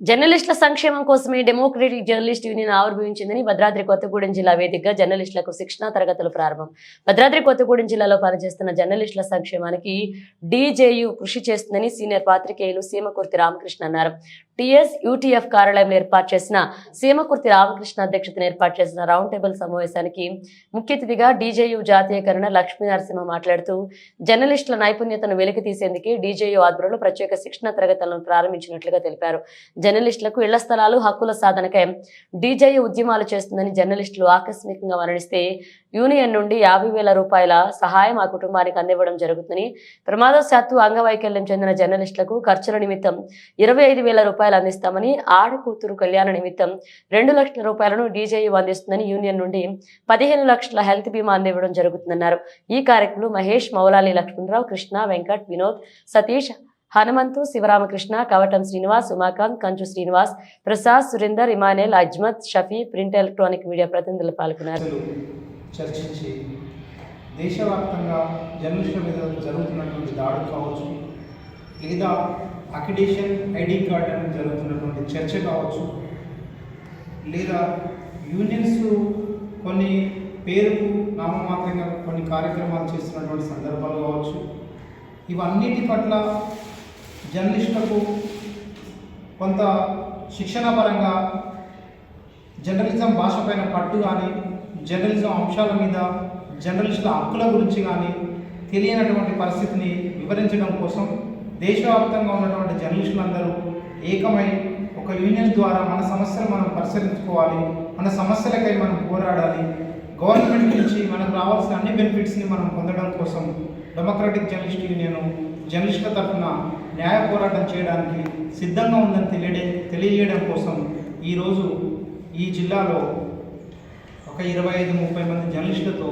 జర్నలిస్టుల సంక్షేమం కోసమే డెమోక్రటిక్ జర్నలిస్ట్ యూనియన్ ఆవిర్భవించిందని భద్రాద్రి కొత్తగూడెం జిల్లా వేదికగా జర్నలిస్టులకు శిక్షణా తరగతులు ప్రారంభం. భద్రాద్రి కొత్తగూడెం జిల్లాలో పనిచేస్తున్న జర్నలిస్టుల సంక్షేమానికి డీజేయు కృషి చేస్తుందని సీనియర్ పాత్రికేయులు సీమకుర్తి రామకృష్ణ అన్నారు. టీఎస్ యూటీఎఫ్ కార్యాలయంలో ఏర్పాటు చేసిన సీమకుర్తి రామకృష్ణ అధ్యక్షతన ఏర్పాటు చేసిన రౌండ్ టేబుల్ సమావేశానికి ముఖ్య అతిథిగా డీజేయు జాతీయకరణ లక్ష్మీ నరసింహ మాట్లాడుతూ జర్నలిస్టుల నైపుణ్యతను వెలికి తీసేందుకే డీజేయు ఆధ్వర్యంలో ప్రత్యేక శిక్షణ తరగతులను ప్రారంభించినట్లుగా తెలిపారు. జర్నలిస్టులకు ఇళ్ళ స్థలాలు హక్కుల సాధనకై డీజే ఉద్యమాలు చేస్తుందని జర్నలిస్టులు ఆకస్మికంగా మరణిస్తే యూనియన్ నుండి యాభై వేల రూపాయల సహాయం ఆ కుటుంబానికి అందివ్వడం జరుగుతుందని ప్రమాదశాత్తు అంగవైకల్యం చెందిన జర్నలిస్టులకు ఖర్చుల నిమిత్తం ఇరవై ఐదు వేల రూపాయలు అందిస్తామని ఆడ కూతురు కళ్యాణ నిమిత్తం రెండు లక్షల రూపాయలను డీజేయు అందిస్తుందని యూనియన్ నుండి పదిహేను లక్షల హెల్త్ బీమా అందివ్వడం జరుగుతుందన్నారు. ఈ కార్యక్రమంలో Mahesh Moula Ali Lakshmanarao Krishna Venkat Vinod Satish Hanumanthu Sivaramakrishna Kavatam Srinivas Umakanth Kanchu Srinivas Prasad Surender Emmanuel Azmath Shafi print electronic media ప్రతినిధులు పాల్గొన్నారు. చర్చించి దేశవ్యాప్తంగా జర్నలిస్టుల మీద జరుగుతున్నటువంటి దాడులు కావచ్చు లేదా అకిడేషన్ ఐడి కార్డ్ అని జరుగుతున్నటువంటి చర్చ కావచ్చు లేదా యూనియన్స్ కొన్ని పేరుకు నామమాత్రంగా కొన్ని కార్యక్రమాలు చేస్తున్నటువంటి సందర్భాలు కావచ్చు ఇవన్నిటి పట్ల జర్నలిస్టులకు కొంత శిక్షణ పరంగా జర్నలిజం భాష పైన పట్టు కానీ జర్నలిజం అంశాల మీద జర్నలిస్టుల హక్కుల గురించి కానీ తెలియనటువంటి పరిస్థితిని వివరించడం కోసం దేశవ్యాప్తంగా ఉన్నటువంటి జర్నలిస్టులందరూ ఏకమై ఒక యూనియన్ ద్వారా మన సమస్యలు మనం పరిశీలించుకోవాలి మన సమస్యలకై మనం పోరాడాలి. గవర్నమెంట్ నుంచి మనకు రావాల్సిన అన్ని బెనిఫిట్స్ని మనం పొందడం కోసం డెమోక్రటిక్ జర్నలిస్ట్ యూనియన్ జర్నలిస్టుల తరఫున న్యాయ పోరాటం చేయడానికి సిద్ధంగా ఉందని తెలియడే తెలియజేయడం కోసం ఈరోజు ఈ జిల్లాలో ఒక ఇరవై ఐదు ముప్పై మంది జర్నలిస్టులతో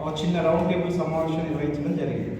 ఒక చిన్న రౌండ్ టేబుల్ సమావేశం నిర్వహించడం జరిగింది.